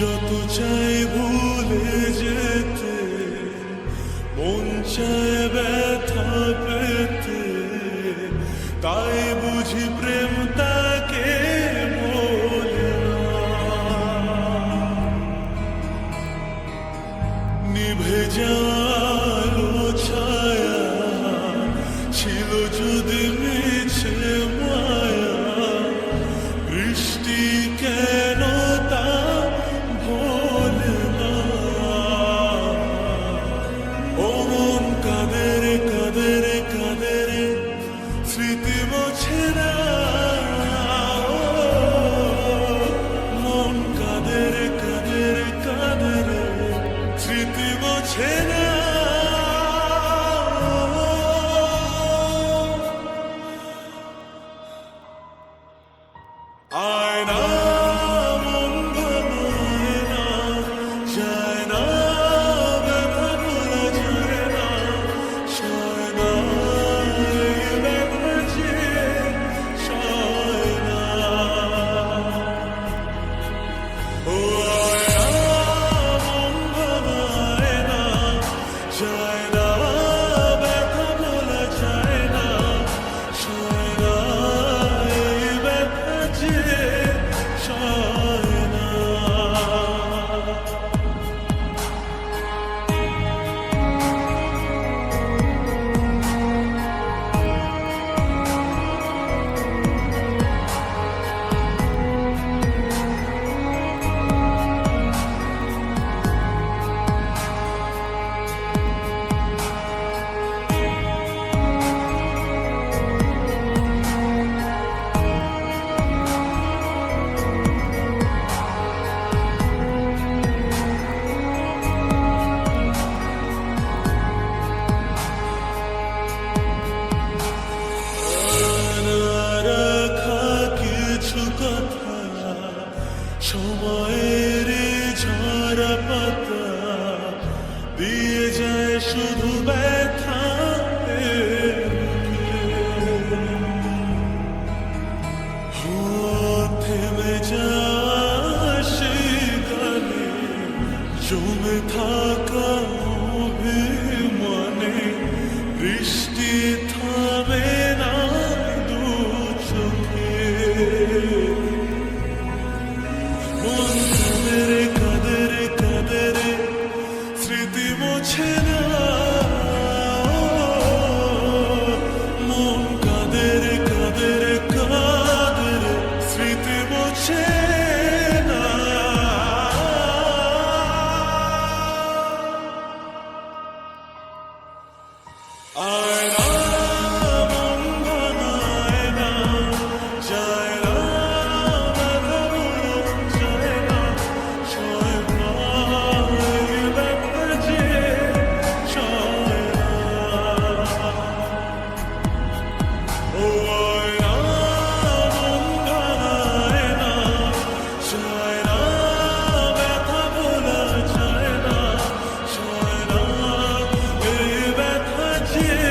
যত চাই ভুলে যেতে। সময়ের ঝরা পাতা দিয়ে যায় শুধু ব্যথা থেমে যায় সে গানে জমে থা Aşık